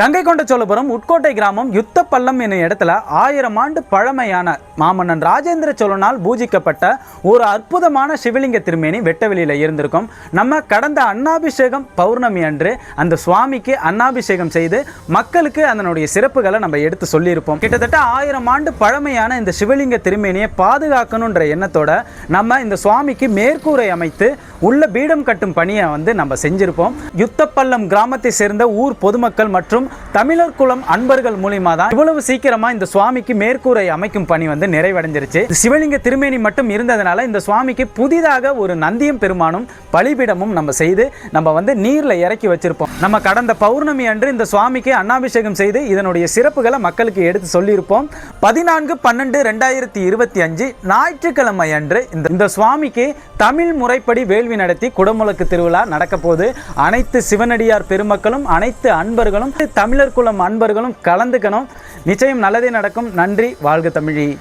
கங்கை கொண்ட சோழபுரம் உட்கோட்டை கிராமம் யுத்தப்பள்ளம் என்னும் இடத்துல ஆயிரம் ஆண்டு பழமையான மாமன்னன் ராஜேந்திர சோழனால் பூஜிக்கப்பட்ட ஒரு அற்புதமான சிவலிங்க திருமேனி வெட்டவெளியில் இருந்திருக்கும். நம்ம கடந்த அன்னாபிஷேகம் பௌர்ணமி அன்று அந்த சுவாமிக்கு அன்னாபிஷேகம் செய்து மக்களுக்கு அதனுடைய சிறப்புகளை நம்ம எடுத்து சொல்லியிருப்போம். கிட்டத்தட்ட ஆயிரம் ஆண்டு பழமையான இந்த சிவலிங்க திருமேனியை பாதுகாக்கணுன்ற எண்ணத்தோட நம்ம இந்த சுவாமிக்கு மேற்கூரை அமைத்து உள்ள பீடம் கட்டும் பணியை வந்து நம்ம செஞ்சிருப்போம். யுத்தப்பள்ளம் கிராமத்தை சேர்ந்த ஊர் பொதுமக்கள் மற்றும் தமிழர் குலம் அன்பர்கள் மூலியமா தான் இவ்வளவு சீக்கிரமா இந்த சுவாமிக்கு மேற்கூரை அமைக்கும் பணி வந்து நிறைவடைஞ்சிருச்சு. சிவலிங்க திருமேனி மட்டும் இருந்ததுனால இந்த சுவாமிக்கு புதிதாக ஒரு நந்தியம் பெருமானும் பலிபீடமும் நம்ம செய்து நம்ம வந்து நீர்ல இறக்கி வச்சிருப்போம். நம்ம கடந்த பௌர்ணமி அன்று இந்த சுவாமிக்கு அன்னாபிஷேகம் செய்து இதனுடைய சிறப்புகளை மக்களுக்கு எடுத்து சொல்லியிருப்போம். பதினான்கு பன்னெண்டு ரெண்டாயிரத்தி இருபத்தி அஞ்சு ஞாயிற்றுக்கிழமை அன்று இந்த இந்த சுவாமிக்கு தமிழ் முறைப்படி வேள்வி நடத்தி குடமுழக்கு திருவிழா நடக்க போது அனைத்து சிவனடியார் பெருமக்களும் அனைத்து அன்பர்களும் தமிழர் குலம் அன்பர்களும் கலந்துக்கணும். நிச்சயம் நல்லதே நடக்கும். நன்றி. வாழ்க தமிழி.